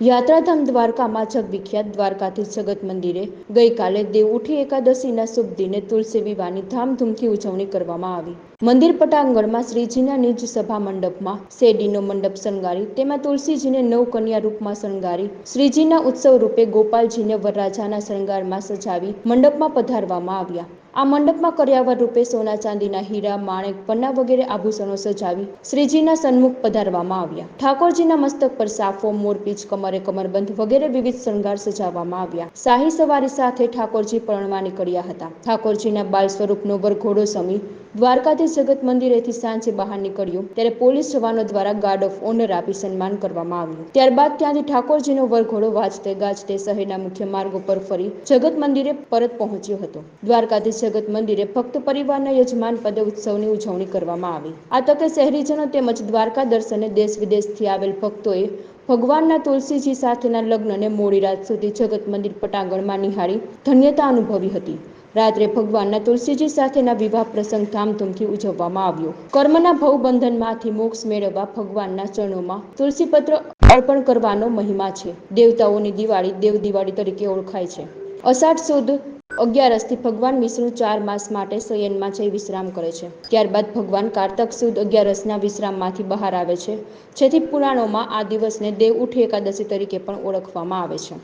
યાત્રાધામ દ્વારકામાં જગવિખ્યાત દ્વારકાધીશ જગત મંદિરે ગઈકાલે દેવઉઠી એકાદશીના શુભ દિને તુલસી વિવાહની ધામધૂમથી ઉજવણી કરવામાં આવી. મંદિર પટાંગણમાં શ્રીજીના નિજ સભા મંડપમાં શેરડીનો મંડપ શણગારી, તેમાં તુલસીજીને નવ કન્યા રૂપમાં શણગારી, શ્રીજીના ઉત્સવ રૂપે ગોપાલજીને વરરાજાના શણગારમાં સજાવી મંડપમાં પધારવામાં આવ્યા. આ મંડપમાં કર્યાવર રૂપે સોના ચાંદીના હીરા, માણેક, પન્ના વગેરે આભૂષણો સજાવી શ્રીજીના સન્મુખ પધારવામાં આવ્યા. ઠાકોરજીના મસ્તક પર સાફો મોરપીચ કમરે કમરબંધ વગેરે વિવિધ શણગાર સજાવવામાં આવ્યા. શાહી સવારી સાથે ઠાકોરજી પરણવા નીકળ્યા હતા. ઠાકોરજીના બાલ સ્વરૂપનો વરઘોડો સમી દ્વારકાધીશ જગત મંદિરેથી સાંજે બહાર નીકળ્યું, ત્યારે પોલીસ જવાનો દ્વારા ગાર્ડ ઓફ ઓનર આપી સન્માન કરવામાં આવ્યું. ત્યારબાદ ત્યાંથી ઠાકોરજીનો વરઘોડો વાજતે ગાજતે શહેરના મુખ્ય માર્ગો પર ફરી જગત મંદિરે પરત પહોંચ્યો હતો. દ્વારકાધીશ જગત મંદિરે ભક્ત પરિવારના યજમાન પદે ઉત્સવની ઉજવણી કરવામાં આવી. આ તકે શહેરીજનો તેમજ દ્વારકા દર્શને દેશ વિદેશથી આવેલ ભક્તોએ ભગવાનના તુલસીજી સાથેના લગ્નને મોડી રાત સુધી જગત મંદિર પટાંગણમાં નિહાળી ધન્યતા અનુભવી હતી. રાત્રે ભગવાનના તુલસીજી સાથેના વિવાહ પ્રસંગ ધામધૂમથી ઉજવવામાં આવ્યો. કર્મના ભવબંધનમાંથી મોક્ષ મેળવવા ભગવાનના ચરણોમાં તુલસીપત્ર અર્પણ કરવાનો મહિમા છે. દેવતાઓની દિવાળી દેવ દિવાળી તરીકે ઓળખાય છે. અષાઢ સુદ અગિયારસથી ભગવાન વિષ્ણુ ચાર માસ માટે શયનમાં જઈ વિશ્રામ કરે છે. ત્યારબાદ ભગવાન કારતક સુદ અગિયારસના વિશ્રામમાંથી બહાર આવે છે. જેથી પુરાણોમાં આ દિવસને દેવ ઉઠી એકાદશી તરીકે પણ ઓળખવામાં આવે છે.